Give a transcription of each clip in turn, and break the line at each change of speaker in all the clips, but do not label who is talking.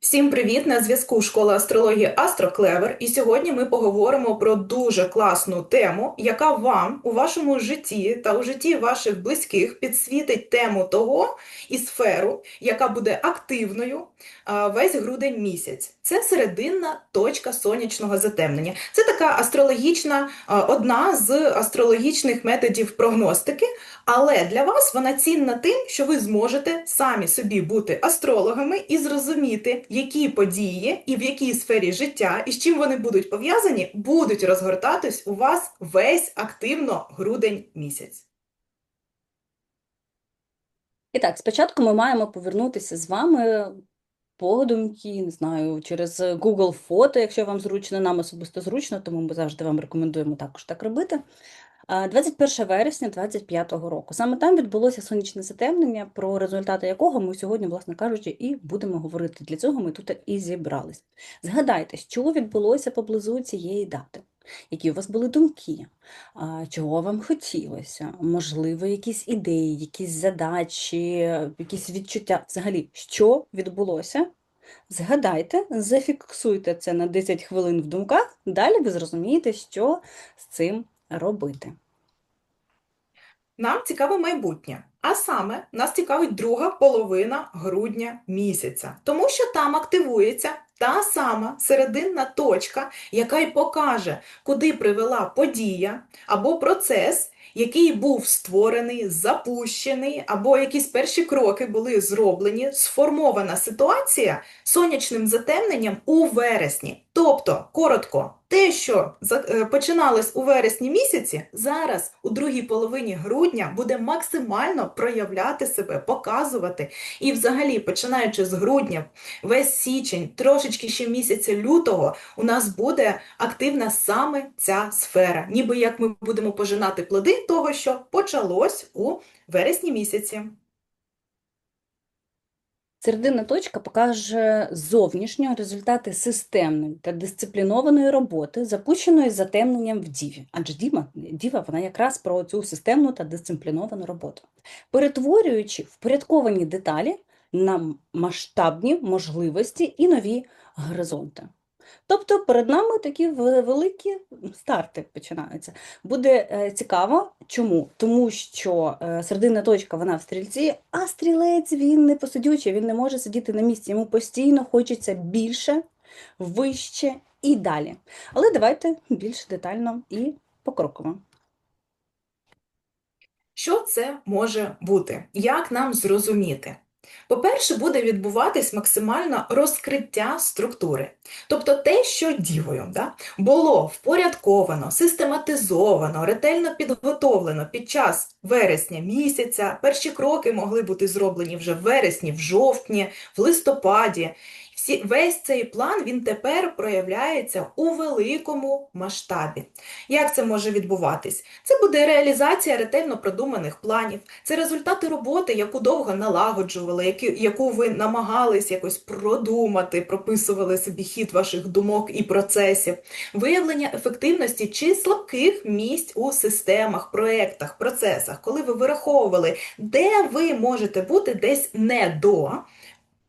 Всім привіт! На зв'язку Школа астрології Астроклевер. І сьогодні ми поговоримо про дуже класну тему, яка вам у вашому житті та у житті ваших близьких підсвітить тему того і сферу, яка буде активною весь грудень місяць. Це серединна точка сонячного затемнення. Це така астрологічна, одна з астрологічних методів прогностики, але для вас вона цінна тим, що ви зможете самі собі бути астрологами і зрозуміти, які події і в якій сфері життя, і з чим вони будуть пов'язані, будуть розгортатись у вас весь активно грудень місяць.
І так, спочатку ми маємо повернутися з вами подумки, не знаю, через Google фото, якщо вам зручно, нам особисто зручно, тому ми завжди вам рекомендуємо також так робити. А, 21 вересня 2025 року. Саме там відбулося сонячне затемнення, про результати якого ми сьогодні, власне кажучи, і будемо говорити. Для цього ми тут і зібрались. Згадайте, що відбулося поблизу цієї дати, які у вас були думки, чого вам хотілося, можливо, якісь ідеї, якісь задачі, якісь відчуття. Взагалі, що відбулося? Згадайте, зафіксуйте це на 10 хвилин в думках, далі ви зрозумієте, що з цим робити.
Нам цікаве майбутнє, а саме нас цікавить друга половина грудня місяця, тому що там активується та сама серединна точка, яка й покаже, куди привела подія або процес, який був створений, запущений, або якісь перші кроки були зроблені, сформована ситуація сонячним затемненням у вересні. Тобто, коротко, те, що е, починалось у вересні місяці, зараз у другій половині грудня буде максимально проявляти себе, показувати. І взагалі, починаючи з грудня, весь січень, трошечки ще місяця лютого, у нас буде активна саме ця сфера. Ніби як ми будемо пожинати плоди того, що почалось у вересні місяці.
Серединна точка покаже зовнішньо результати системної та дисциплінованої роботи, запущеної затемненням в Діві. Адже Діва, Діва вона якраз про цю системну та дисципліновану роботу, перетворюючи впорядковані деталі на масштабні можливості і нові горизонти. Тобто перед нами такі великі старти починаються. Буде е, цікаво, чому? Тому що е, серединна точка вона в стрільці, а стрілець він не посидючий, він не може сидіти на місці. Йому постійно хочеться більше, вище і далі. Але давайте більш детально і покроково.
Що це може бути? Як нам зрозуміти? По-перше, буде відбуватись максимально розкриття структури. Тобто те, що дівою да, було впорядковано, систематизовано, ретельно підготовлено під час вересня місяця, перші кроки могли бути зроблені вже в вересні, в жовтні, в листопаді. Всі, весь цей план він тепер проявляється у великому масштабі. Як це може відбуватись? Це буде реалізація ретельно продуманих планів, це результати роботи, яку довго налагоджували, які, яку ви намагались якось продумати, прописували собі хід ваших думок і процесів, виявлення ефективності чи слабких місць у системах, проєктах, процесах, коли ви вираховували, де ви можете бути десь не до.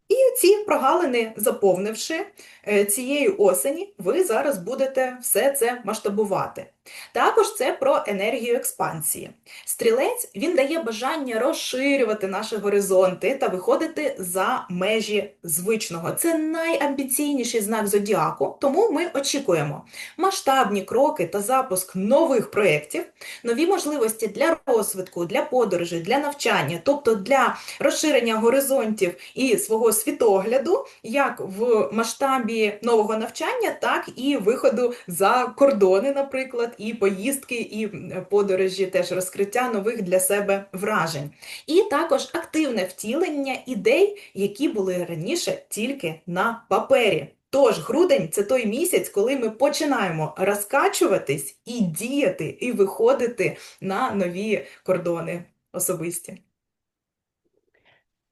І ці прогалини заповнивши е, цієї осені, ви зараз будете все це масштабувати. Також це про енергію експансії. Стрілець він дає бажання розширювати наші горизонти та виходити за межі звичного. Це найамбіційніший знак зодіаку, тому ми очікуємо масштабні кроки та запуск нових проєктів, нові можливості для розвитку, для подорожей, для навчання, тобто для розширення горизонтів і свого світогляду, як в масштабі нового навчання, так і виходу за кордони, наприклад, і поїздки, і подорожі, теж розкриття нових для себе вражень. І також активне втілення ідей, які були раніше тільки на папері. Тож грудень це той місяць, коли ми починаємо розкачуватись і діяти, і виходити на нові кордони особисті.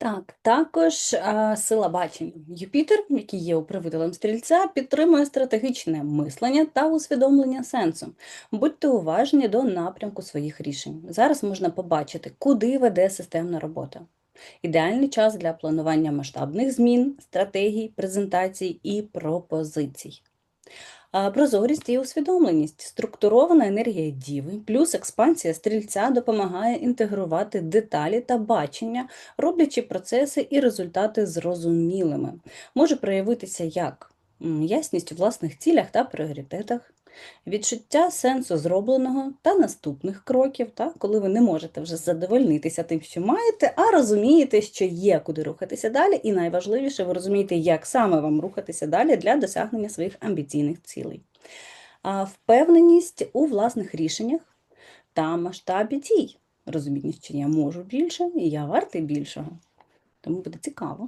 Так, також а, сила бачення. Юпітер, який є управителем стрільця, підтримує стратегічне мислення та усвідомлення сенсу. Будьте уважні до напрямку своїх рішень. Зараз можна побачити, куди веде системна робота. Ідеальний час для планування масштабних змін, стратегій, презентацій і пропозицій. Прозорість і усвідомленість. Структурована енергія діви плюс експансія стрільця допомагає інтегрувати деталі та бачення, роблячи процеси і результати зрозумілими. Може проявитися як ясність у власних цілях та пріоритетах, відчуття сенсу зробленого та наступних кроків, та, коли ви не можете вже задовольнитися тим, що маєте, а розумієте, що є куди рухатися далі, і найважливіше, ви розумієте, як саме вам рухатися далі для досягнення своїх амбіційних цілей. А впевненість у власних рішеннях та масштабі дій. Розуміння, що я можу більше і я вартий більшого. Тому буде цікаво.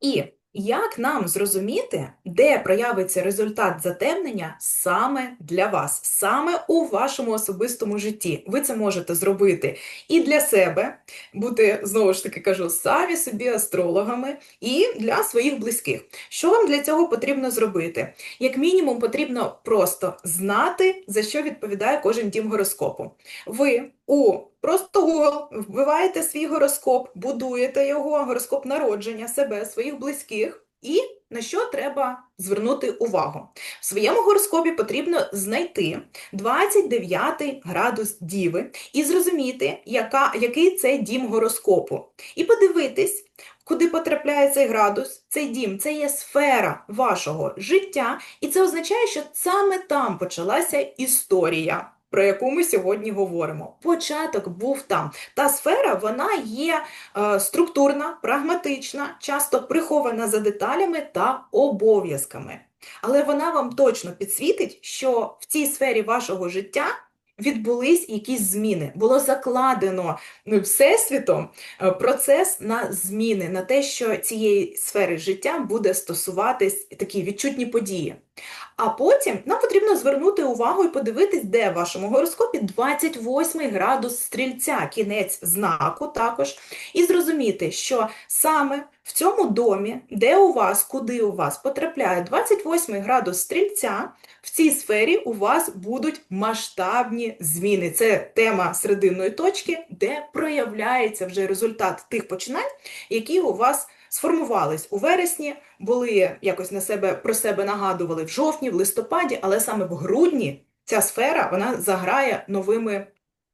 І як нам зрозуміти, де проявиться результат затемнення саме для вас, саме у вашому особистому житті? Ви це можете зробити і для себе, бути, знову ж таки кажу, самі собі астрологами, і для своїх близьких. Що вам для цього потрібно зробити? Як мінімум, потрібно просто знати, за що відповідає кожен дім гороскопу. Ви у просто Google вбиваєте свій гороскоп, будуєте його, гороскоп народження себе, своїх близьких, і на що треба звернути увагу. В своєму гороскопі потрібно знайти 29 градус Діви і зрозуміти, яка, який це дім гороскопу. І подивитись, куди потрапляє цей градус, цей дім, це є сфера вашого життя, і це означає, що саме там почалася історія. Про яку ми сьогодні говоримо. Початок був там. Та сфера вона є е, структурна, прагматична, часто прихована за деталями та обов'язками. Але вона вам точно підсвітить, що в цій сфері вашого життя відбулись якісь зміни. Було закладено ну, Всесвітом е, процес на зміни, на те, що цієї сфери життя буде стосуватись такі відчутні події. А потім нам потрібно звернути увагу і подивитись, де в вашому гороскопі 28 градус стрільця, кінець знаку також, і зрозуміти, що саме в цьому домі, де у вас, куди у вас потрапляє 28 градус стрільця, в цій сфері у вас будуть масштабні зміни. Це тема серединної точки, де проявляється вже результат тих починань, які у вас сформувались у вересні, були якось на себе про себе нагадували в жовтні, в листопаді, але саме в грудні ця сфера вона заграє новими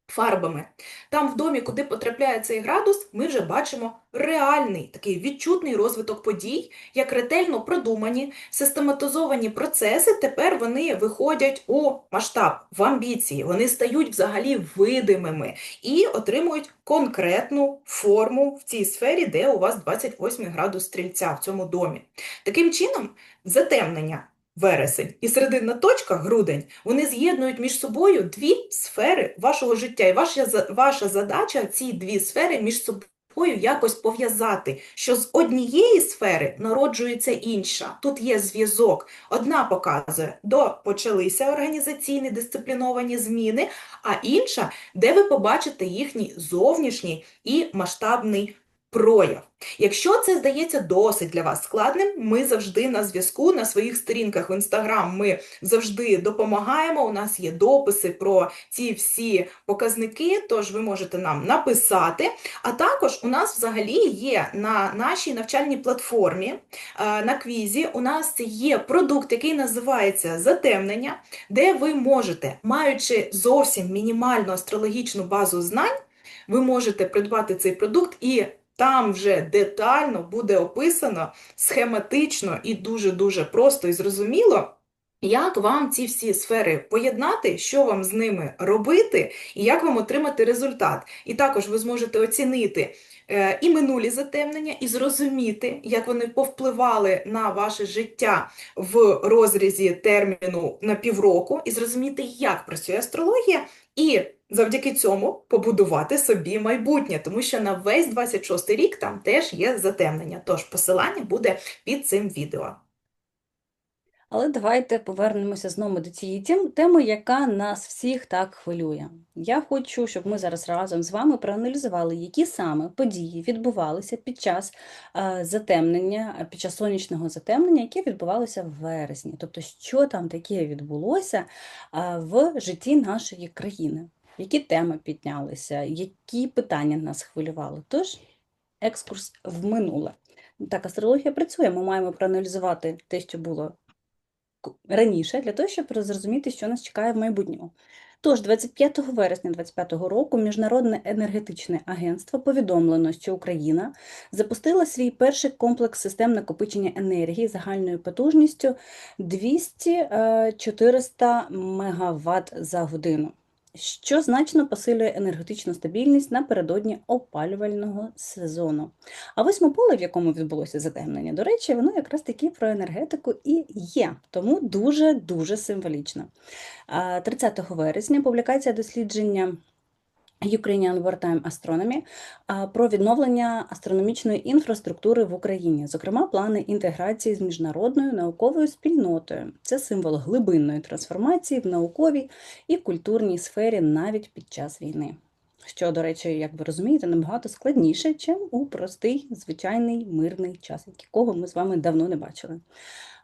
фарбами. Там в домі, куди потрапляє цей градус, ми вже бачимо реальний такий відчутний розвиток подій, як ретельно продумані, систематизовані процеси. Тепер вони виходять у масштаб, в амбіції, вони стають взагалі видимими і отримують конкретну форму в цій сфері, де у вас 28 градус стрільця в цьому домі. Таким чином, затемнення вересень і серединна точка грудень, вони з'єднують між собою дві сфери вашого життя. І ваша, ваша задача ці дві сфери між собою якось пов'язати, що з однієї сфери народжується інша. Тут є зв'язок. Одна показує, до почалися організаційні дисципліновані зміни, а інша, де ви побачите їхній зовнішній і масштабний прояв. Якщо це здається досить для вас складним, ми завжди на зв'язку на своїх сторінках в Інстаграм. Ми завжди допомагаємо. У нас є дописи про ці всі показники, тож ви можете нам написати. А також у нас взагалі є на нашій навчальній платформі е, на квізі. У нас є продукт, який називається Затемнення, де ви можете, маючи зовсім мінімальну астрологічну базу знань, ви можете придбати цей продукт і там вже детально буде описано схематично і дуже-дуже просто і зрозуміло, як вам ці всі сфери поєднати, що вам з ними робити, і як вам отримати результат. І також ви зможете оцінити і минулі затемнення, і зрозуміти, як вони повпливали на ваше життя в розрізі терміну на півроку, і зрозуміти, як працює астрологія, і завдяки цьому побудувати собі майбутнє, тому що на весь 26 рік там теж є затемнення. Тож посилання буде під цим відео.
Але давайте повернемося знову до цієї тем- теми, яка нас всіх так хвилює. Я хочу, щоб ми зараз разом з вами проаналізували, які саме події відбувалися під час е, затемнення, під час сонячного затемнення, яке відбувалося в вересні. Тобто, що там таке відбулося е, в житті нашої країни. які теми піднялися, які питання нас хвилювали. Тож, екскурс в минуле. Так, астрологія працює. Ми маємо проаналізувати те, що було раніше, для того, щоб зрозуміти, що нас чекає в майбутньому. Тож, 25 вересня 2025 року Міжнародне енергетичне агентство повідомлено, що Україна запустила свій перший комплекс систем накопичення енергії загальною потужністю 200-400 МВт за годину, що значно посилює енергетичну стабільність напередодні опалювального сезону. А восьме поле, в якому відбулося затемнення, до речі, воно якраз таки про енергетику і є, тому дуже-дуже символічно. 30 вересня публікація дослідження Ukrainian Wartime Astronomy про відновлення астрономічної інфраструктури в Україні, зокрема, плани інтеграції з міжнародною науковою спільнотою. Це символ глибинної трансформації в науковій і культурній сфері навіть під час війни. Що, до речі, як ви розумієте, набагато складніше, ніж у простий, звичайний мирний час, якого ми з вами давно не бачили.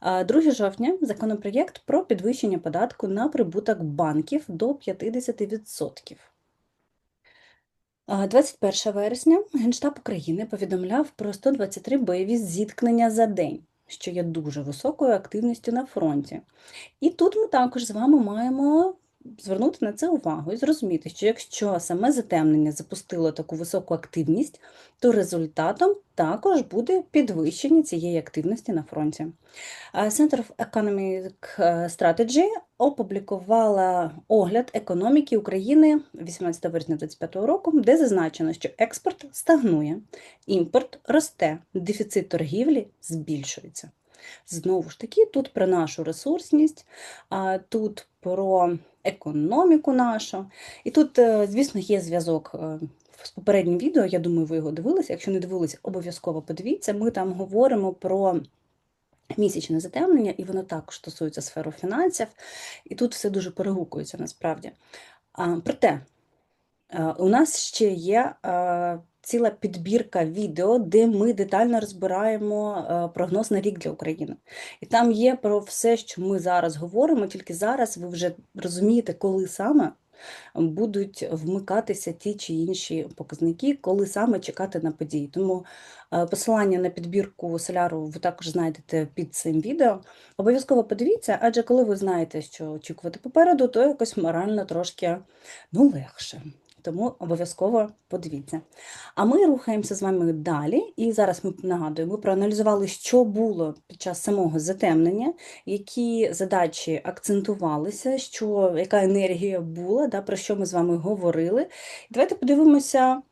2 жовтня законопроєкт про підвищення податку на прибуток банків до 50%. А, 21 вересня Генштаб України повідомляв про 123 бойові зіткнення за день, що є дуже високою активністю на фронті. І тут ми також з вами маємо звернути на це увагу і зрозуміти, що якщо саме затемнення запустило таку високу активність, то результатом також буде підвищення цієї активності на фронті. А Center of Economic е, Strategy опублікувала огляд економіки України 18 вересня 2025 року, де зазначено, що експорт стагнує, імпорт росте, дефіцит торгівлі збільшується. Знову ж таки, тут про нашу ресурсність, тут про економіку нашу. І тут, е, звісно, є зв'язок е, з попереднім відео. Я думаю, ви його дивилися. Якщо не дивилися, обов'язково подивіться. Ми там говоримо про місячне затемнення, і воно також стосується сфери фінансів. І тут все дуже перегукується насправді. А, проте, е, у нас ще є ціла підбірка відео, де ми детально розбираємо е, прогноз на рік для України. І там є про все, що ми зараз говоримо, тільки зараз ви вже розумієте, коли саме будуть вмикатися ті чи інші показники, коли саме чекати на події. Тому е, посилання на підбірку соляру ви також знайдете під цим відео. Обов'язково подивіться, адже коли ви знаєте, що очікувати попереду, то якось морально трошки ну, легше. Тому обов'язково подивіться. А ми рухаємося з вами далі. І зараз ми нагадую, ми проаналізували, що було під час самого затемнення, які задачі акцентувалися, що, яка енергія була, да, про що ми з вами говорили. Давайте подивимося,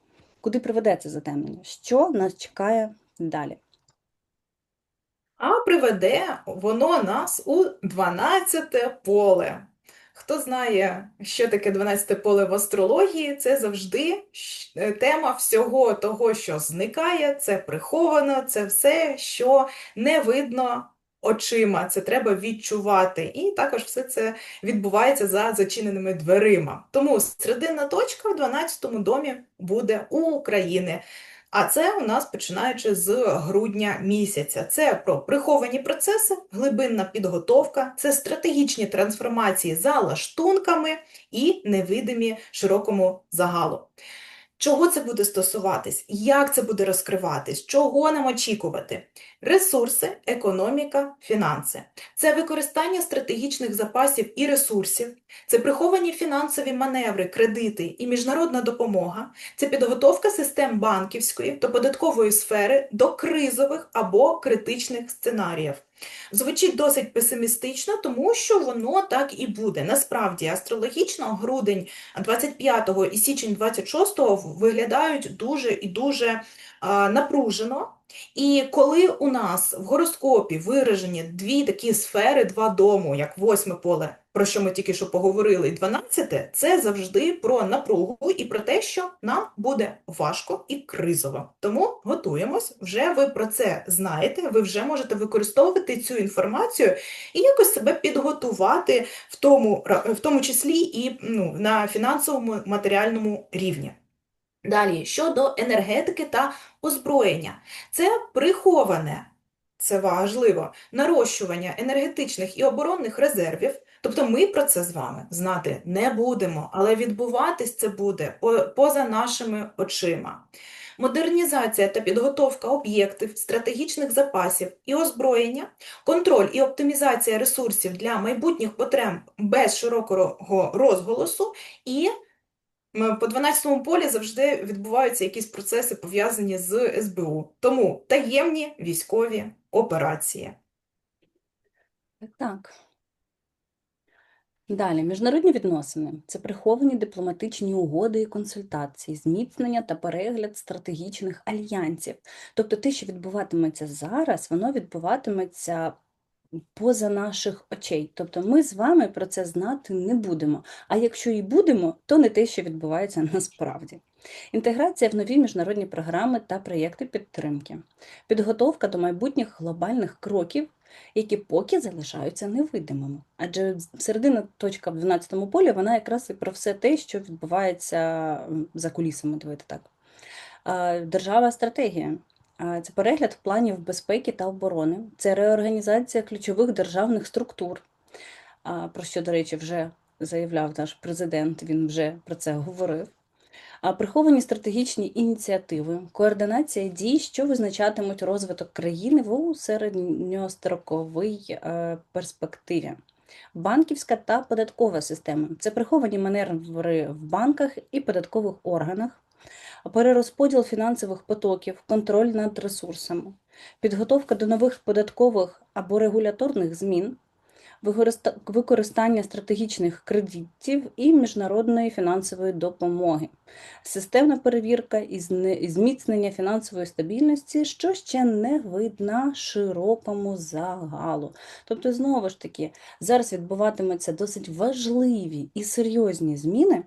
куди приведе це затемнення, що нас чекає далі.
А приведе воно нас у 12 поле. Хто знає, що таке 12 поле в астрології, це завжди е, тема всього того, що зникає, це приховано, це все, що не видно очима, це треба відчувати. І також все це відбувається за зачиненими дверима. Тому серединна точка в 12 домі буде у України. А це у нас починаючи з грудня місяця. Це про приховані процеси, глибинна підготовка, це стратегічні трансформації за лаштунками і невидимі широкому загалу. Чого це буде стосуватись? Як це буде розкриватись? Чого нам очікувати? Ресурси, економіка, фінанси. Це використання стратегічних запасів і ресурсів, це приховані фінансові маневри, кредити і міжнародна допомога, це підготовка систем банківської та податкової сфери до кризових або критичних сценаріїв. Звучить досить песимістично, тому що воно так і буде. Насправді, астрологічно грудень 25 і січень 26 виглядають дуже і дуже напружено. І коли у нас в гороскопі виражені дві такі сфери, два дому, як восьме поле, про що ми тільки що поговорили, і дванадцяте, це завжди про напругу і про те, що нам буде важко і кризово. Тому готуємось, вже ви про це знаєте, ви вже можете використовувати цю інформацію і якось себе підготувати в тому, в тому числі і ну, на фінансовому матеріальному рівні. Далі, щодо енергетики та озброєння. Це приховане це важливо, нарощування енергетичних і оборонних резервів. Тобто ми про це з вами знати не будемо, але відбуватись це буде поза нашими очима. Модернізація та підготовка об'єктів, стратегічних запасів і озброєння, контроль і оптимізація ресурсів для майбутніх потреб без широкого розголосу і По 12-му полі завжди відбуваються якісь процеси, пов'язані з СБУ. Тому таємні військові операції.
Так. Далі, міжнародні відносини це приховані дипломатичні угоди і консультації, зміцнення та перегляд стратегічних альянсів. Тобто те, що відбуватиметься зараз, воно відбуватиметься поза наших очей. Тобто ми з вами про це знати не будемо. А якщо і будемо, то не те, що відбувається насправді. Інтеграція в нові міжнародні програми та проєкти підтримки, підготовка до майбутніх глобальних кроків, які поки залишаються невидимими. Адже середина точка в 12-му полі вона якраз і про все те, що відбувається за кулісами, давайте так. Держава стратегія. Це перегляд планів безпеки та оборони, це реорганізація ключових державних структур, про що, до речі, вже заявляв наш президент, він вже про це говорив. Приховані стратегічні ініціативи, координація дій, що визначатимуть розвиток країни в середньостроковій е, перспективі. Банківська та податкова система. Це приховані маневри в банках і податкових органах, перерозподіл фінансових потоків, контроль над ресурсами, підготовка до нових податкових або регуляторних змін, використання стратегічних кредитів і міжнародної фінансової допомоги, системна перевірка і зміцнення фінансової стабільності, що ще не видна широкому загалу. Тобто, знову ж таки, зараз відбуватимуться досить важливі і серйозні зміни.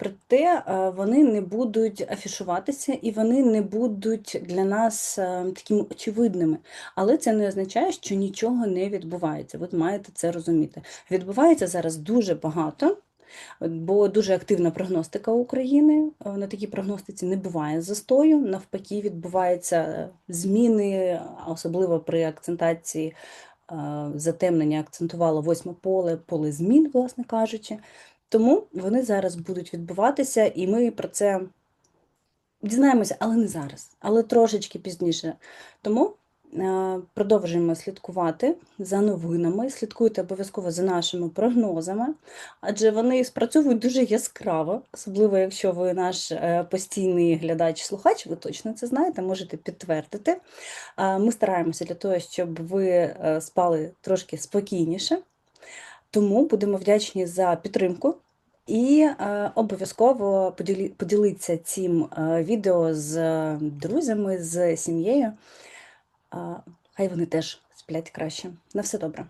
Проте е, вони не будуть афішуватися і вони не будуть для нас е, такими очевидними. Але це не означає, що нічого не відбувається. Ви маєте це розуміти. Відбувається зараз дуже багато, бо дуже активна прогностика України. Е, На такій прогностиці не буває застою. Навпаки, відбуваються зміни, особливо при акцентації. Затемнення акцентувало восьме поле, поле змін, власне кажучи. Тому вони зараз будуть відбуватися, і ми про це дізнаємося, але не зараз, але трошечки пізніше. Тому е, продовжуємо слідкувати за новинами, слідкуйте обов'язково за нашими прогнозами, адже вони спрацьовують дуже яскраво, особливо якщо ви наш е, постійний глядач-слухач, ви точно це знаєте, можете підтвердити. Е, Ми стараємося для того, щоб ви спали трошки спокійніше. Тому будемо вдячні за підтримку. І е, обов'язково поділі, поділіться цим е, відео з друзями, з сім'єю. Хай вони теж сплять краще. На все добре.